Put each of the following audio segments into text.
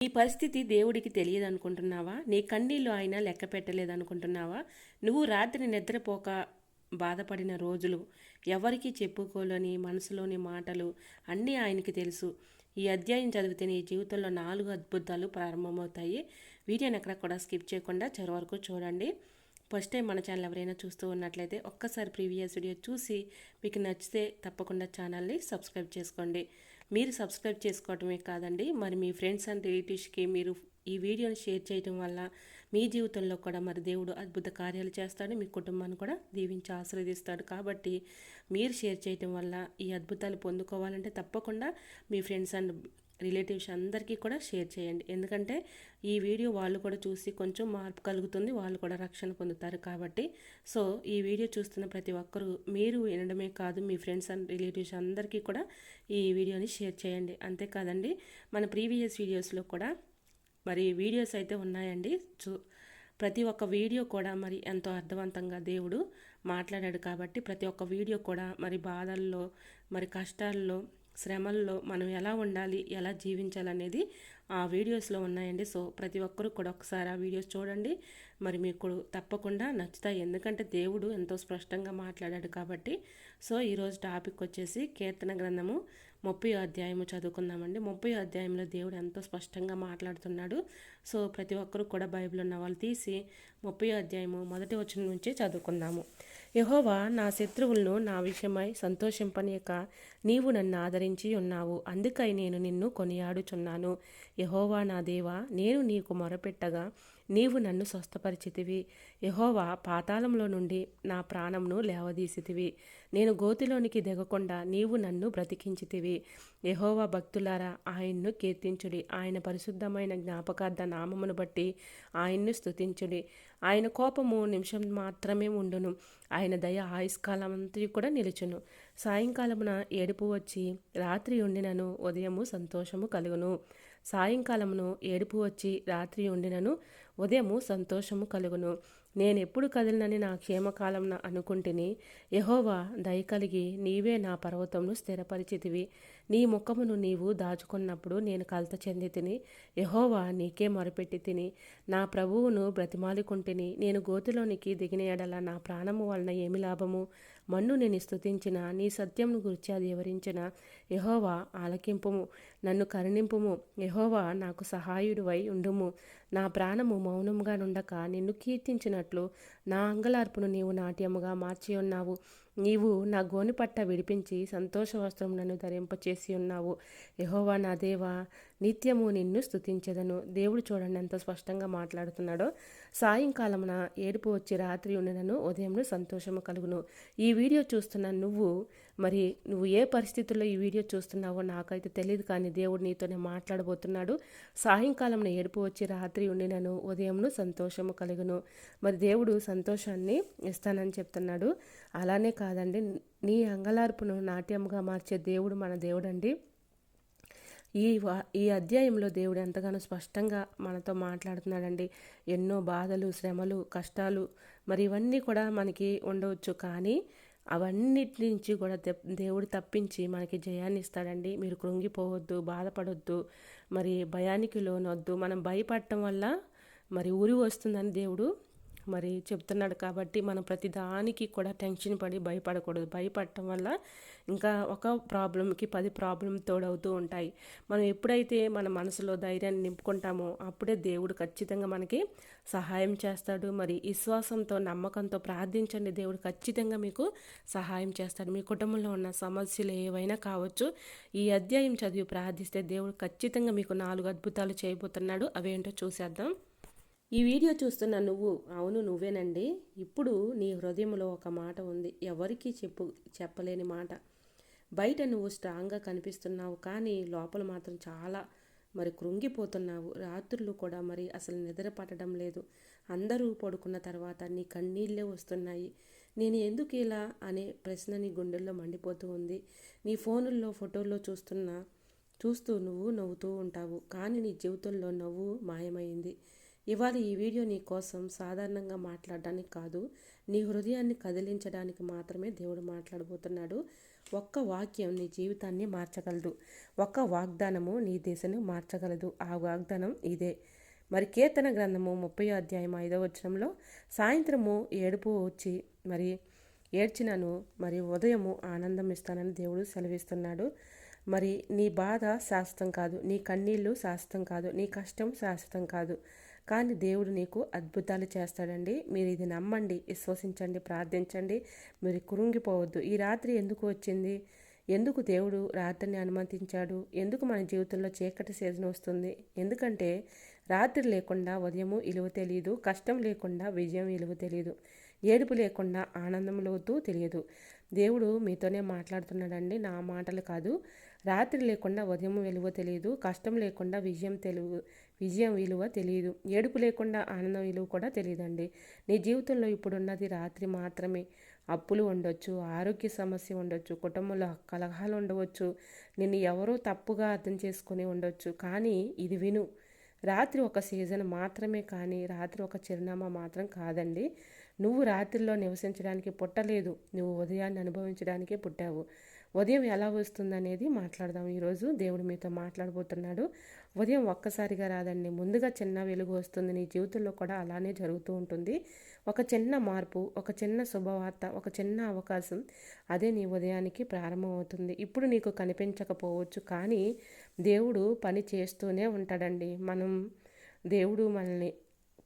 నీ పరిస్థితి దేవుడికి తెలియదు అనుకుంటున్నావా నీ కన్నీళ్ళు ఆయన లెక్క పెట్టలేదు అనుకుంటున్నావా నువ్వు రాత్రి నిద్రపోక బాధపడిన రోజులు ఎవరికీ చెప్పుకోలేని మనసులోని మాటలు అన్నీ ఆయనకి తెలుసు. ఈ అధ్యాయం చదివితే నీ జీవితంలో నాలుగు అద్భుతాలు ప్రారంభమవుతాయి. వీడియోని ఎక్కడ కూడా స్కిప్ చేయకుండా చివరి వరకు చూడండి. ఫస్ట్ టైం మన ఛానల్ ఎవరైనా చూస్తూ ఉన్నట్లయితే ఒక్కసారి ప్రీవియస్ వీడియో చూసి మీకు నచ్చితే తప్పకుండా ఛానల్ని సబ్స్క్రైబ్ చేసుకోండి. మీరు సబ్స్క్రైబ్ చేసుకోవటమే కాదండి. మరి మీ ఫ్రెండ్స్ అండ్ రిలేటివ్స్కి మీరు ఈ వీడియోని షేర్ చేయడం వల్ల మీ జీవితంలో కూడా మరి దేవుడు అద్భుత కార్యాలు చేస్తాడు. మీ కుటుంబాన్ని కూడా దీవించి ఆశీర్వదిస్తాడు. కాబట్టి మీరు షేర్ చేయటం వల్ల ఈ అద్భుతాలు పొందుకోవాలంటే తప్పకుండా మీ ఫ్రెండ్స్ అండ్ రిలేటివ్స్ అందరికీ కూడా షేర్ చేయండి. ఎందుకంటే ఈ వీడియో వాళ్ళు కూడా చూసి కొంచెం మార్పు కలుగుతుంది వాళ్ళు కూడా రక్షణ పొందుతారు కాబట్టి. సో ఈ వీడియో చూస్తున్న ప్రతి ఒక్కరూ మీరు వినడమే కాదు మీ ఫ్రెండ్స్ అండ్ రిలేటివ్స్ అందరికీ కూడా ఈ వీడియోని షేర్ చేయండి. అంతేకాదండి మన ప్రీవియస్ వీడియోస్లో కూడా మరి వీడియోస్ అయితే ఉన్నాయండి. చూ ప్రతి ఒక్క వీడియో కూడా మరి ఎంతో అర్థవంతంగా దేవుడు మాట్లాడాడు కాబట్టి ప్రతి ఒక్క వీడియో కూడా మరి బాధల్లో మరి కష్టాల్లో శ్రమల్లో మనం ఎలా ఉండాలి ఎలా జీవించాలనేది ఆ వీడియోస్లో ఉన్నాయండి. సో ప్రతి ఒక్కరూ కూడా ఒకసారి ఆ వీడియోస్ చూడండి. మరి మీకు తప్పకుండా నచ్చుతాయి. ఎందుకంటే దేవుడు ఎంతో స్పష్టంగా మాట్లాడాడు కాబట్టి. సో ఈరోజు టాపిక్ వచ్చేసి కీర్తన గ్రంథము ముప్పై అధ్యాయము చదువుకుందామండి. ముప్పై అధ్యాయంలో దేవుడు ఎంతో స్పష్టంగా మాట్లాడుతున్నాడు. సో ప్రతి ఒక్కరు కూడా బైబిల్ ఉన్న వాళ్ళు తీసి ముప్పై అధ్యాయము మొదటి వచ్చిన నుంచే చదువుకుందాము. యహోవా నా శత్రువులను నా విషయమై సంతోషింపనీయక నీవు నన్ను ఆదరించి ఉన్నావు. అందుకై నేను నిన్ను కొనియాడుచున్నాను. యహోవా నా దేవా నేను నీకు మొరపెట్టగా నీవు నన్ను స్వస్థపరిచితివి. యహోవా పాతాళంలో నుండి నా ప్రాణంను లేవదీసితివి. నేను గోతిలోనికి దిగకుండా నీవు నన్ను బ్రతికించితివి. యహోవా భక్తులారా ఆయన్ను కీర్తించుడి. ఆయన పరిశుద్ధమైన జ్ఞాపకార్థ నామమును బట్టి ఆయన్ను స్థుతించుడి ఆయన కోపము నిమిషం మాత్రమే ఉండును. ఆయన దయ ఆయుష్కాలమంతా కూడా నిలుచును. సాయంకాలమున ఏడుపు వచ్చి రాత్రి ఉండినను. ఉదయము సంతోషము కలుగును. సాయంకాలమును ఏడుపు వచ్చి రాత్రి ఉండినను ఉదయము సంతోషము కలుగును. నేనెప్పుడు కదిలినని నా క్షేమకాలం అనుకుంటుని యహోవా దయ కలిగి నీవే నా పర్వతంను స్థిరపరిచితివి. నీ ముఖమును నీవు దాచుకున్నప్పుడు నేను కలత చెంది తిని యహోవా నీకే మొరపెట్టి తిని నా ప్రభువును బ్రతిమాలుకుంటుని నేను గోతిలోనికి దిగిన ఎడల నా ప్రాణము వలన ఏమి లాభము? మన్ను నేను స్థుతించిన నీ సత్యంను గురించి అది వివరించిన యహోవా ఆలకింపుము నన్ను కరుణింపుము యహోవా నాకు సహాయుడివై ఉండుము. నా ప్రాణము మౌనంగా నుండక నిన్ను కీర్తించినట్లు నా అంగలార్పును నీవు నాట్యముగా మార్చి ఉన్నావు నీవు నా గోని పట్ట విడిపించి సంతోష వస్త్రం నన్ను ధరింపచేసి ఉన్నావు. యహోవా నా దేవా నిత్యము నిన్ను స్థుతించదను దేవుడు చూడండి ఎంత స్పష్టంగా మాట్లాడుతున్నాడో. సాయంకాలమున ఏడుపు వచ్చి రాత్రి ఉండినను ఉదయంలో సంతోషము కలుగును. ఈ వీడియో చూస్తున్న నువ్వు మరి నువ్వు ఏ పరిస్థితుల్లో ఈ వీడియో చూస్తున్నావో నాకైతే తెలియదు కానీ దేవుడు నీతోనే మాట్లాడబోతున్నాడు. సాయంకాలం ఏడుపు వచ్చి రాత్రి ఉండినను. ఉదయంను సంతోషము కలుగును. మరి దేవుడు సంతోషాన్ని ఇస్తానని చెప్తున్నాడు. అలానే కాదండి నీ అంగలార్పును నాట్యముగా మార్చే దేవుడు మన దేవుడండి. ఈ ఈ అధ్యాయంలో దేవుడు ఎంతగానో స్పష్టంగా మనతో మాట్లాడుతున్నాడండి. ఎన్నో బాధలు శ్రమలు కష్టాలు మరి ఇవన్నీ కూడా మనకి ఉండవచ్చు కానీ అవన్నిటి నుంచి కూడా దేవుడు తప్పించి మనకి జయాన్ని ఇస్తాడండి. మీరు కృంగిపోవద్దు బాధపడొద్దు మరి భయానికి లోనొద్దు. మనం భయపడటం వల్ల మరి ఊరి వస్తుందని దేవుడు మరి చెప్తున్నాడు కాబట్టి మనం ప్రతిదానికి కూడా టెన్షన్ పడి భయపడకూడదు. భయపడటం వల్ల ఇంకా ఒక ప్రాబ్లంకి పది ప్రాబ్లం తోడవుతూ ఉంటాయి. మనం ఎప్పుడైతే మన మనసులో ధైర్యాన్ని నింపుకుంటామో అప్పుడే దేవుడు ఖచ్చితంగా మనకి సహాయం చేస్తాడు. మరి విశ్వాసంతో నమ్మకంతో ప్రార్థించండి. దేవుడు ఖచ్చితంగా మీకు సహాయం చేస్తాడు. మీ కుటుంబంలో ఉన్న సమస్యలు ఏవైనా కావచ్చు ఈ అధ్యాయం చదివి ప్రార్థిస్తే దేవుడు ఖచ్చితంగా మీకు నాలుగు అద్భుతాలు చేయబోతున్నాడు. అవేంటో చూసేద్దాం. ఈ వీడియో చూస్తున్న నువ్వు అవును నువ్వేనండి. ఇప్పుడు నీ హృదయంలో ఒక మాట ఉంది. ఎవరికీ చెప్పు చెప్పలేని మాట. బయట నువ్వు స్ట్రాంగ్గా కనిపిస్తున్నావు కానీ లోపల మాత్రం చాలా మరి కృంగిపోతున్నావు. రాత్రులు కూడా మరి అసలు నిద్ర పట్టడం లేదు. అందరూ పడుకున్న తర్వాత నీ కన్నీళ్ళే వస్తున్నాయి. నేను ఎందుకు ఇలా అనే ప్రశ్న నీ గుండెల్లో మండిపోతూ ఉంది. నీ ఫోనుల్లో ఫోటోల్లో చూస్తున్నా చూస్తూ నువ్వు నవ్వుతూ ఉంటావు. కానీ నీ జీవితంలో నవ్వు మాయమైంది. ఇవాళ ఈ వీడియో నీ కోసం సాధారణంగా మాట్లాడడానికి కాదు నీ హృదయాన్ని కదిలించడానికి మాత్రమే దేవుడు మాట్లాడబోతున్నాడు. ఒక్క వాక్యం నీ జీవితాన్ని మార్చగలదు. ఒక్క వాగ్దానము నీ దిశను మార్చగలదు. ఆ వాగ్దానం ఇదే. మరి కీర్తన గ్రంథము ముప్పై అధ్యాయం ఐదవ వచనంలో సాయంత్రము ఏడుపు వచ్చి మరి ఏడ్చినను మరి ఉదయము ఆనందం ఇస్తానని దేవుడు సెలవిస్తున్నాడు. మరి నీ బాధ శాశ్వతం కాదు. నీ కన్నీళ్ళు శాశ్వతం కాదు. నీ కష్టం శాశ్వతం కాదు. కానీ దేవుడు నీకు అద్భుతాలు చేస్తాడండి. మీరు ఇది నమ్మండి విశ్వసించండి ప్రార్థించండి. మీరు కురుంగిపోవద్దు ఈ రాత్రి ఎందుకు వచ్చింది? ఎందుకు దేవుడు రాత్రిని అనుమతించాడు? ఎందుకు మన జీవితంలో చీకటి సీజన్ వస్తుంది? ఎందుకంటే రాత్రి లేకుండా ఉదయము ఇలువ తెలియదు కష్టం లేకుండా విజయం ఇలువ తెలియదు ఏడుపు లేకుండా ఆనందం లోతు తెలియదు. దేవుడు మీతోనే మాట్లాడుతున్నాడండి. నా మాటలు కాదు. రాత్రి లేకుండా ఉదయం విలువ తెలియదు కష్టం లేకుండా విజయం తెలుగు విజయం విలువ తెలియదు. ఏడుపు లేకుండా ఆనందం విలువ కూడా తెలియదండి. నీ జీవితంలో ఇప్పుడున్నది రాత్రి మాత్రమే. అప్పులు ఉండొచ్చు ఆరోగ్య సమస్య ఉండొచ్చు కుటుంబంలో కలహాలు ఉండవచ్చు. నిన్ను ఎవరో తప్పుగా అర్థం చేసుకుని ఉండొచ్చు. కానీ ఇది విను. రాత్రి ఒక సీజన్ మాత్రమే కానీ రాత్రి ఒక చిరునామా మాత్రం కాదండి. నువ్వు రాత్రిలో నివసించడానికి పుట్టలేదు. నువ్వు ఉదయాన్ని అనుభవించడానికే పుట్టావు. ఉదయం ఎలా వస్తుందనేది మాట్లాడదాం. ఈరోజు దేవుడు మీతో మాట్లాడబోతున్నాడు. ఉదయం ఒక్కసారిగా రాదండి. ముందుగా చిన్న వెలుగు వస్తుంది. నీ జీవితంలో కూడా అలానే జరుగుతూ ఉంటుంది. ఒక చిన్న మార్పు ఒక చిన్న శుభవార్త ఒక చిన్న అవకాశం అదే నీ ఉదయానికి ప్రారంభమవుతుంది ఇప్పుడు నీకు కనిపించకపోవచ్చు కానీ దేవుడు పని చేస్తూనే ఉంటాడండి. మనం దేవుడు మనల్ని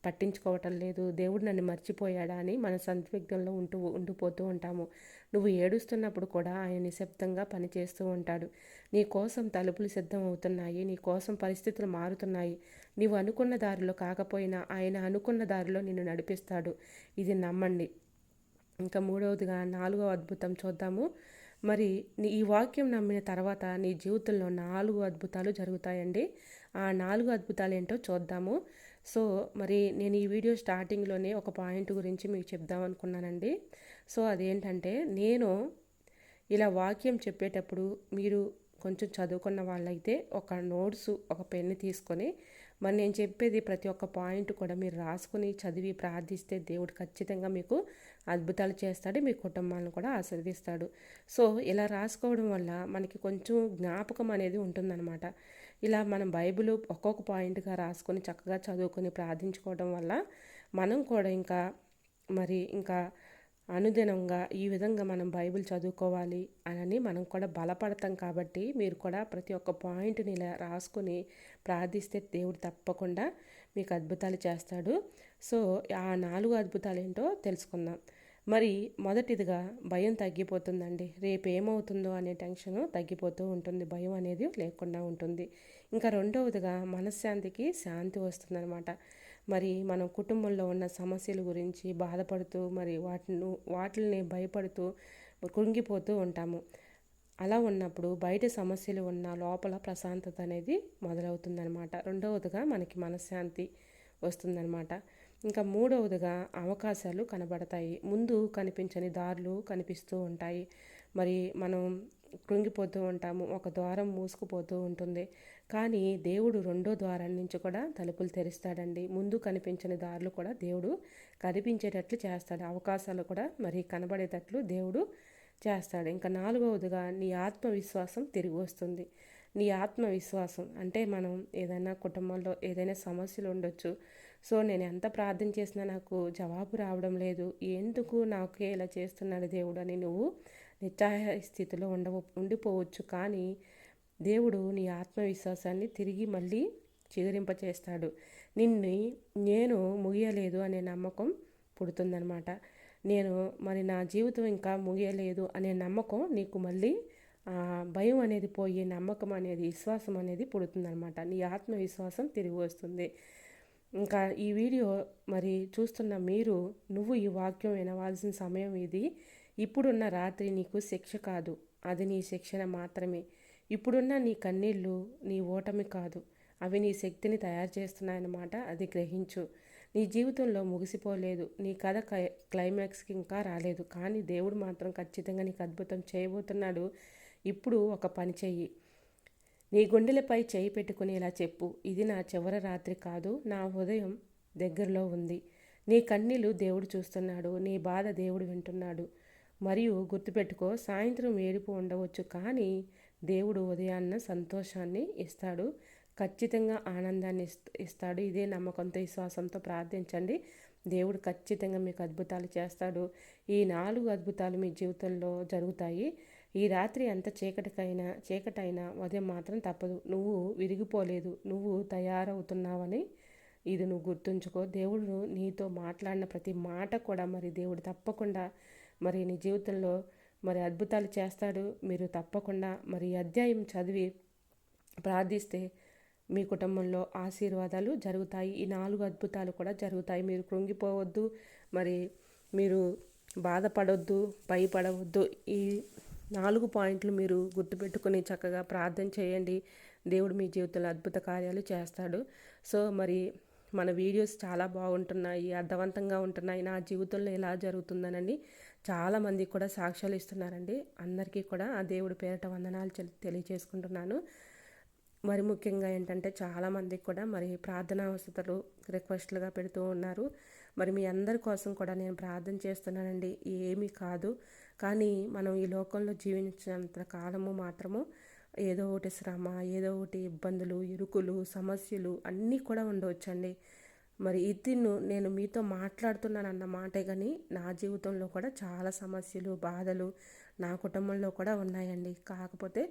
పట్టించుకోవటం లేదు. దేవుడు నన్ను మర్చిపోయాడా అని మన సందిగ్ధంలో ఉంటూ ఉండిపోతూ ఉంటాము. నువ్వు ఏడుస్తున్నప్పుడు కూడా ఆయన నిశ్శబ్దంగా పనిచేస్తూ ఉంటాడు. నీ కోసం తలుపులు సిద్ధం అవుతున్నాయి నీ కోసం పరిస్థితులు మారుతున్నాయి. నీవు అనుకున్న దారిలో కాకపోయినా ఆయన అనుకున్న దారిలో నిన్ను నడిపిస్తాడు. ఇది నమ్మండి. ఇంకా మూడవదిగా నాలుగో అద్భుతం చూద్దాము. మరి ఈ వాక్యం నమ్మిన తర్వాత నీ జీవితంలో నాలుగు అద్భుతాలు జరుగుతాయండి. ఆ నాలుగు అద్భుతాలు ఏంటో చూద్దాము. సో మరి నేను ఈ వీడియో స్టార్టింగ్లోనే ఒక పాయింట్ గురించి మీకు చెప్దాం అనుకున్నానండి. సో అదేంటంటే నేను ఇలా వాక్యం చెప్పేటప్పుడు మీరు కొంచెం చదువుకున్న వాళ్ళైతే ఒక నోట్స్ ఒక పెన్ను తీసుకొని మరి నేను చెప్పేది ప్రతి ఒక్క పాయింట్ కూడా మీరు రాసుకుని చదివి ప్రార్థిస్తే దేవుడు ఖచ్చితంగా మీకు అద్భుతాలు చేస్తాడు మీ కుటుంబాలను కూడా ఆశీర్దిస్తాడు సో ఇలా రాసుకోవడం వల్ల మనకి కొంచెం జ్ఞాపకం అనేది ఉంటుందన్నమాట. ఇలా మనం బైబిల్ ఒక్కొక్క పాయింట్గా రాసుకొని చక్కగా చదువుకొని ప్రార్థించుకోవడం వల్ల మనం కూడా ఇంకా మరి ఇంకా అనుదినంగా ఈ విధంగా మనం బైబిల్ చదువుకోవాలి అని మనం కూడా బలపడతాం కాబట్టి మీరు కూడా ప్రతి ఒక్క పాయింట్ని ఇలా రాసుకొని ప్రార్థిస్తే దేవుడు తప్పకుండా మీకు అద్భుతాలు చేస్తాడు. సో ఆ నాలుగు అద్భుతాలు ఏంటో తెలుసుకుందాం. మరి మొదటిదిగా భయం తగ్గిపోతుందండి. రేపు ఏమవుతుందో అనే టెన్షన్ తగ్గిపోతూ ఉంటుంది. భయం అనేది లేకుండా ఉంటుంది. ఇంకా రెండవదిగా మనశ్శాంతికి శాంతి వస్తుందన్నమాట. మరి మనం కుటుంబంలో ఉన్న సమస్యల గురించి బాధపడుతూ మరి వాటిని వాటిని భయపడుతూ కృంగిపోతూ ఉంటాము. అలా ఉన్నప్పుడు బయట సమస్యలు ఉన్న లోపల ప్రశాంతత అనేది మొదలవుతుందనమాట రెండవదిగా మనకి మనశ్శాంతి వస్తుందన్నమాట. ఇంకా మూడవదిగా అవకాశాలు కనబడతాయి. ముందు కనిపించని దారులు కనిపిస్తూ ఉంటాయి. మరి మనం కృంగిపోతూ ఉంటాము ఒక ద్వారం మూసుకుపోతూ ఉంటుంది. కానీ దేవుడు రెండో ద్వారం నుంచి కూడా తలుపులు తెరుస్తాడండి. ముందు కనిపించని దారులు కూడా దేవుడు కనిపించేటట్లు చేస్తాడు. అవకాశాలు కూడా మరి కనబడేటట్లు దేవుడు చేస్తాడు. ఇంకా నాలుగవదిగా నీ ఆత్మవిశ్వాసం తిరిగి వస్తుంది. నీ ఆత్మవిశ్వాసం అంటే మనం ఏదైనా కుటుంబంలో ఏదైనా సమస్యలు ఉండొచ్చు సో నేను ఎంత ప్రార్థన చేసినా నాకు జవాబు రావడం లేదు. ఎందుకు నాకే ఇలా చేస్తున్నాడు దేవుడు అని నువ్వు నిత్యాయ స్థితిలో ఉండ ఉండిపోవచ్చు. కానీ దేవుడు నీ ఆత్మవిశ్వాసాన్ని తిరిగి మళ్ళీ చిగురింపచేస్తాడు. నిన్ను నేను ముగియలేదు అనే నమ్మకం పుడుతుందనమాట నేను మరి నా జీవితం ఇంకా ముగియలేదు అనే నమ్మకం నీకు మళ్ళీ భయం అనేది పోయి నమ్మకం అనేది విశ్వాసం అనేది పుడుతుందనమాట నీ ఆత్మవిశ్వాసం తిరిగి వస్తుంది. ఇంకా ఈ వీడియో మరి చూస్తున్న మీరు నువ్వు ఈ వాక్యం వినవలసిన సమయం ఇది. ఇప్పుడున్న రాత్రి నీకు శిక్ష కాదు. అది నీ శిక్షణ మాత్రమే. ఇప్పుడున్న నీ కన్నీళ్ళు నీ ఓటమి కాదు. అవి నీ శక్తిని తయారు చేస్తున్నాయన్నమాట. అది గ్రహించు. నీ జీవితంలో ముగిసిపోలేదు. నీ కథ క్లైమాక్స్కి ఇంకా రాలేదు. కానీ దేవుడు మాత్రం ఖచ్చితంగా నీకు అద్భుతం చేయబోతున్నాడు. ఇప్పుడు ఒక పని చెయ్యి. నీ గుండెలపై చేయి పెట్టుకుని ఇలా చెప్పు. ఇది నా చివరి రాత్రి కాదు నా హృదయం దగ్గరలో ఉంది. నీ కన్నీళ్ళు దేవుడు చూస్తున్నాడు నీ బాధ దేవుడు వింటున్నాడు. మరియు గుర్తుపెట్టుకో సాయంత్రం ఏడుపు ఉండవచ్చు కానీ దేవుడు ఉదయాన్న సంతోషాన్ని ఇస్తాడు. ఖచ్చితంగా ఆనందాన్ని ఇస్తాడు. ఇదే నమ్మకంతో విశ్వాసంతో ప్రార్థించండి. దేవుడు ఖచ్చితంగా మీకు అద్భుతాలు చేస్తాడు. ఈ నాలుగు అద్భుతాలు మీ జీవితంలో జరుగుతాయి. ఈ రాత్రి ఎంత చీకటికైనా చీకటైనా ఉదయం మాత్రం తప్పదు. నువ్వు విరిగిపోలేదు. నువ్వు తయారవుతున్నావని ఇది నువ్వు గుర్తుంచుకో. దేవుడు నీతో మాట్లాడిన ప్రతి మాట కూడా మరి దేవుడు తప్పకుండా మరి నీ జీవితంలో మరి అద్భుతాలు చేస్తాడు. మీరు తప్పకుండా మరి అధ్యాయం చదివి ప్రార్థిస్తే మీ కుటుంబంలో ఆశీర్వాదాలు జరుగుతాయి. ఈ నాలుగు అద్భుతాలు కూడా జరుగుతాయి. మీరు కృంగిపోవద్దు. మరి మీరు బాధపడవద్దు భయపడవద్దు. ఈ నాలుగు పాయింట్లు మీరు గుర్తుపెట్టుకుని చక్కగా ప్రార్థన చేయండి. దేవుడు మీ జీవితంలో అద్భుత కార్యాలు చేస్తాడు. సో మరి మన వీడియోస్ చాలా బాగుంటున్నాయి అర్థవంతంగా ఉంటున్నాయి. నా జీవితంలో ఎలా జరుగుతుందనండి. చాలామంది కూడా సాక్ష్యాలు ఇస్తున్నారండి. అందరికీ కూడా ఆ దేవుడి పేరిట వందనాలు తెలియజేసుకుంటున్నాను. మరి ముఖ్యంగా ఏంటంటే చాలామంది కూడా మరి ప్రార్థనా అవసరాలు రిక్వెస్ట్లుగా పెడుతూ ఉన్నారు. మరి మీ అందరి కోసం కూడా నేను ప్రార్థన చేస్తున్నానండి. ఏమీ కాదు. కానీ మనం ఈ లోకంలో జీవించినంత కాలము మాత్రము ఏదో ఒకటి శ్రమ ఏదో ఒకటి ఇబ్బందులు ఇరుకులు సమస్యలు అన్నీ కూడా ఉండవచ్చండి. మరి ఇదిను నేను మీతో మాట్లాడుతున్నాను అన్న మాటే కానీ నా జీవితంలో కూడా చాలా సమస్యలు బాధలు నా కుటుంబంలో కూడా ఉన్నాయండి. కాకపోతే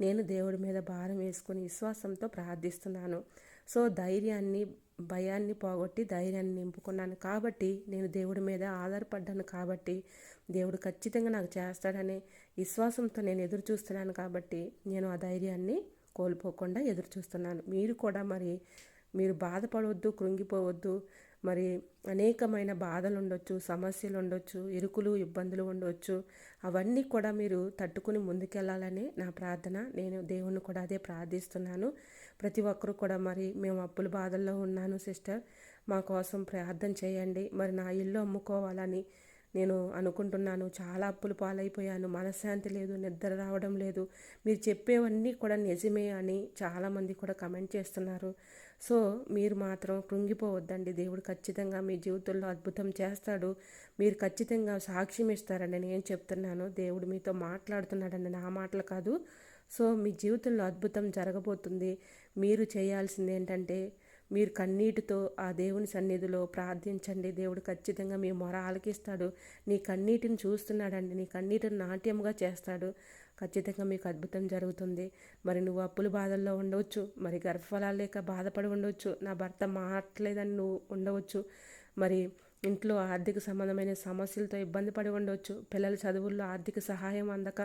నేను దేవుడి మీద భారం వేసుకుని విశ్వాసంతో ప్రార్థిస్తున్నాను. సో ధైర్యాన్ని భయాన్ని పోగొట్టి ధైర్యాన్ని నింపుకున్నాను. కాబట్టి నేను దేవుడి మీద ఆధారపడ్డాను. కాబట్టి దేవుడు ఖచ్చితంగా నాకు చేస్తాడనే విశ్వాసంతో నేను ఎదురు చూస్తున్నాను. కాబట్టి నేను ఆ ధైర్యాన్ని కోల్పోకుండా ఎదురు చూస్తున్నాను. మీరు కూడా మరి మీరు బాధపడవద్దు కృంగిపోవద్దు. మరి అనేకమైన బాధలు ఉండొచ్చు సమస్యలు ఉండొచ్చు ఇరుకులు ఇబ్బందులు ఉండవచ్చు అవన్నీ కూడా మీరు తట్టుకుని ముందుకెళ్ళాలని నా ప్రార్థన. నేను దేవుణ్ణి కూడా అదే ప్రార్థిస్తున్నాను. ప్రతి ఒక్కరు కూడా మరి మేము అప్పుల బాధల్లో ఉన్నాను సిస్టర్. మా కోసం ప్రార్థన చేయండి. మరి నా ఇల్లు అమ్ముకోవాలని నేను అనుకుంటున్నాను. చాలా అప్పులు పాలైపోయాను. మనశ్శాంతి లేదు నిద్ర రావడం లేదు. మీరు చెప్పేవన్నీ కూడా నిజమే అని చాలామంది కూడా కమెంట్ చేస్తున్నారు. సో మీరు మాత్రం కృంగిపోవద్దండి. దేవుడు ఖచ్చితంగా మీ జీవితంలో అద్భుతం చేస్తాడు. మీరు ఖచ్చితంగా సాక్ష్యం ఇస్తారండి నేను చెప్తున్నాను. దేవుడు మీతో మాట్లాడుతున్నాడండి. నా మాటలు కాదు. సో మీ జీవితంలో అద్భుతం జరగబోతుంది. మీరు చేయాల్సింది ఏంటంటే మీరు కన్నీటితో ఆ దేవుని సన్నిధిలో ప్రార్థించండి. దేవుడు ఖచ్చితంగా మీ మొర ఆలకిస్తాడు. నీ కన్నీటిని చూస్తున్నాడండి. నీ కన్నీటిని నాట్యంగా చేస్తాడు. ఖచ్చితంగా మీకు అద్భుతం జరుగుతుంది. మరి నువ్వు అప్పుల బాధల్లో ఉండవచ్చు. మరి గర్భఫలాలు లేక బాధపడి ఉండవచ్చు. నా భర్త మాట్లేదని నువ్వు ఉండవచ్చు. మరి ఇంట్లో ఆర్థిక సంబంధమైన సమస్యలతో ఇబ్బంది పడి ఉండవచ్చు. పిల్లల చదువుల్లో ఆర్థిక సహాయం అందక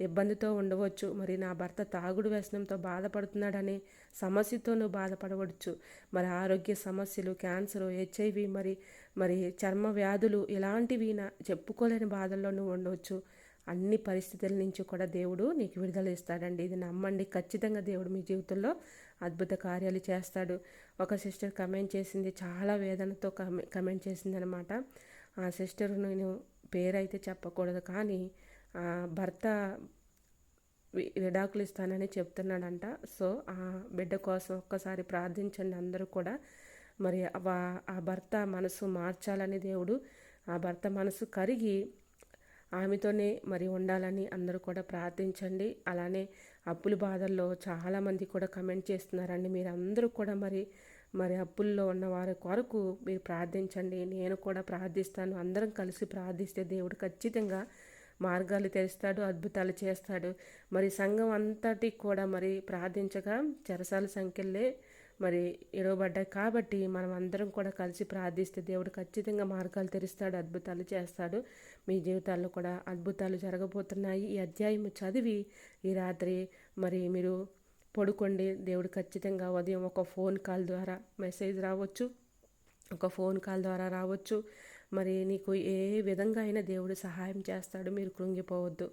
ఇబ్బందితో ఉండవచ్చు. మరి నా భర్త తాగుడు వ్యసనంతో బాధపడుతున్నాడనే సమస్యతో నువ్వు బాధపడవచ్చు. మరి ఆరోగ్య సమస్యలు క్యాన్సర్ హెచ్ఐవి మరి మరి చర్మ వ్యాధులు ఇలాంటివి నా చెప్పుకోలేని బాధల్లో నువ్వు ఉండవచ్చు. అన్ని పరిస్థితుల నుంచి కూడా దేవుడు నీకు విడుదల ఇస్తాడండి. ఇది నమ్మండి. ఖచ్చితంగా దేవుడు మీ జీవితంలో అద్భుత కార్యాలు చేస్తాడు. ఒక సిస్టర్ కమెంట్ చేసింది చాలా వేదనతో కమె కమెంట్ చేసింది అనమాట ఆ సిస్టర్ నేను పేరైతే చెప్పకూడదు కానీ భర్త విడాకులు ఇస్తానని చెప్తున్నాడంట. సో ఆ బిడ్డ కోసం ఒక్కసారి ప్రార్థించండి అందరూ కూడా. మరి ఆ భర్త మనసు మార్చాలని దేవుడు ఆ భర్త మనసు కరిగి ఆమెతోనే మరి ఉండాలని అందరూ కూడా ప్రార్థించండి. అలానే అప్పుల బాధల్లో చాలామంది కూడా కమెంట్ చేస్తున్నారండి. మీరు అందరూ కూడా మరి మరి అప్పుల్లో ఉన్న వారి కొరకు మీరు ప్రార్థించండి. నేను కూడా ప్రార్థిస్తాను. అందరం కలిసి ప్రార్థిస్తే దేవుడు ఖచ్చితంగా మార్గాలు తెరుస్తాడు అద్భుతాలు చేస్తాడు. మరి సంఘం అంతటి కూడా మరి ప్రార్థించగా చెరసాల సంఖ్యలే మరి ఇడవబడ్డాయి కాబట్టి మనం అందరం కూడా కలిసి ప్రార్థిస్తే దేవుడు ఖచ్చితంగా మార్గాలు తెరుస్తాడు అద్భుతాలు చేస్తాడు. మీ జీవితాల్లో కూడా అద్భుతాలు జరగబోతున్నాయి. ఈ అధ్యాయం చదివి ఈ రాత్రి మరి మీరు పడుకోండి. దేవుడు ఖచ్చితంగా ఉదయం ఒక ఫోన్ కాల్ ద్వారా మెసేజ్ రావచ్చు. ఒక ఫోన్ కాల్ ద్వారా రావచ్చు. మరి నీకు ఏ విధంగా అయినా దేవుడు సహాయం చేస్తాడు మీరు కృంగిపోవద్దు.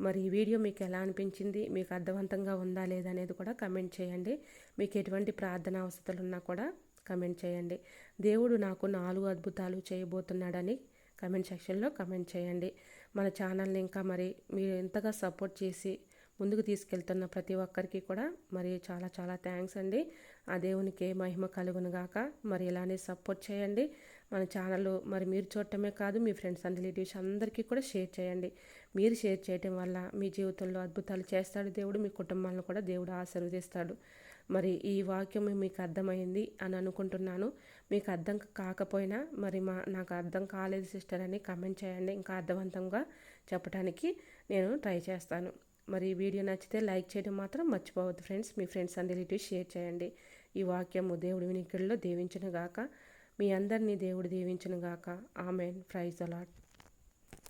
మరి ఈ వీడియో మీకు ఎలా అనిపించింది మీకు అర్థవంతంగా ఉందా లేదా అనేది కూడా కమెంట్ చేయండి. మీకు ఎటువంటి ప్రార్థన అవసరాలు ఉన్నా కూడా కమెంట్ చేయండి. దేవుడు నాకు నాలుగు అద్భుతాలు చేయబోతున్నాడని కమెంట్ సెక్షన్లో కమెంట్ చేయండి. మన ఛానల్ని ఇంకా మరి మీరు ఎంతగా సపోర్ట్ చేసి ముందుకు తీసుకెళ్తున్న ప్రతి ఒక్కరికి కూడా మరి చాలా చాలా థ్యాంక్స్ అండి. ఆ దేవునికి మహిమ కలుగునుగాక మరి ఇలానే సపోర్ట్ చేయండి. మన ఛానల్ మరి మీరు చూడటమే కాదు మీ ఫ్రెండ్స్ అండ్ రిలేటివ్స్ అందరికీ కూడా షేర్ చేయండి. మీరు షేర్ చేయటం వల్ల మీ జీవితంలో అద్భుతాలు చేస్తాడు దేవుడు మీ కుటుంబాలను కూడా దేవుడు ఆశీర్వదిస్తాడు. మరి ఈ వాక్యం మీకు అర్థమైంది అని అనుకుంటున్నాను. మీకు అర్థం కాకపోయినా మరి మా నాకు అర్థం కాలేదు సిస్టర్ అని కమెంట్ చేయండి. ఇంకా అర్థవంతంగా చెప్పడానికి నేను ట్రై చేస్తాను. మరి ఈ వీడియో నచ్చితే లైక్ చేయడం మాత్రం మర్చిపోవద్దు ఫ్రెండ్స్. మీ ఫ్రెండ్స్ అండ్ రిలేటివ్స్ షేర్ చేయండి. ఈ వాక్యము దేవుడి వినికిడిలో దీవించిన గాక మీ అందరినీ దేవుడు దీవించిన గాక ఆమెన్. Praise allot